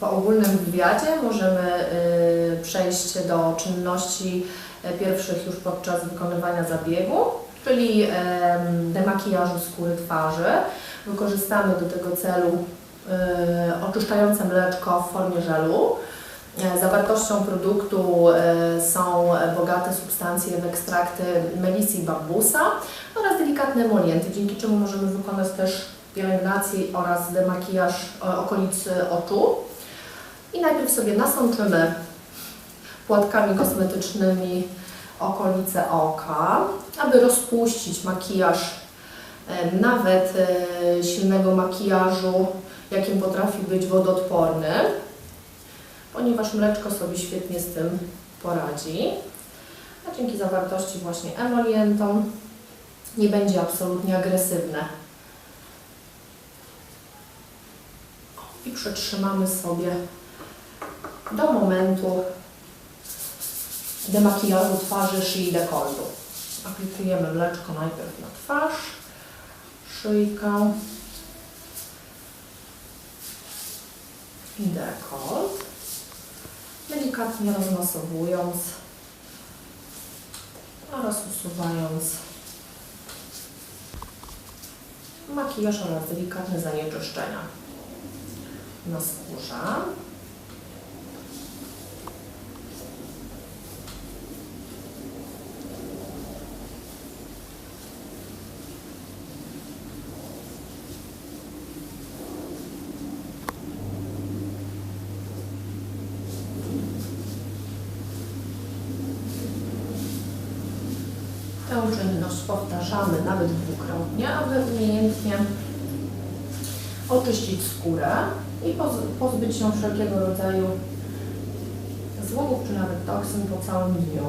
Po ogólnym wywiadzie możemy y, przejść do czynności e, pierwszych już podczas wykonywania zabiegu, czyli em, demakijażu skóry twarzy. Wykorzystamy do tego celu y, oczyszczające mleczko w formie żelu. E, Zawartością produktu e, są bogate substancje w ekstrakty melisy i bambusa oraz delikatne emolienty, dzięki czemu możemy wykonać też pielęgnację oraz demakijaż okolicy oczu. I najpierw sobie nasączymy płatkami kosmetycznymi okolice oka, aby rozpuścić makijaż, nawet e, silnego makijażu, jakim potrafi być wodoodporny, ponieważ mleczko sobie świetnie z tym poradzi. A dzięki zawartości właśnie emolientom nie będzie absolutnie agresywne. I przetrzymamy sobie do momentu demakijażu twarzy, szyi, dekoltu. Aplikujemy mleczko najpierw na twarz, szyjkę i dekolt, delikatnie rozmasowując oraz usuwając makijaż oraz delikatne zanieczyszczenia na skórze. Tę czynność powtarzamy nawet dwukrotnie, aby umiejętnie oczyścić skórę i poz- pozbyć się wszelkiego rodzaju złogów czy nawet toksyn po całym dniu.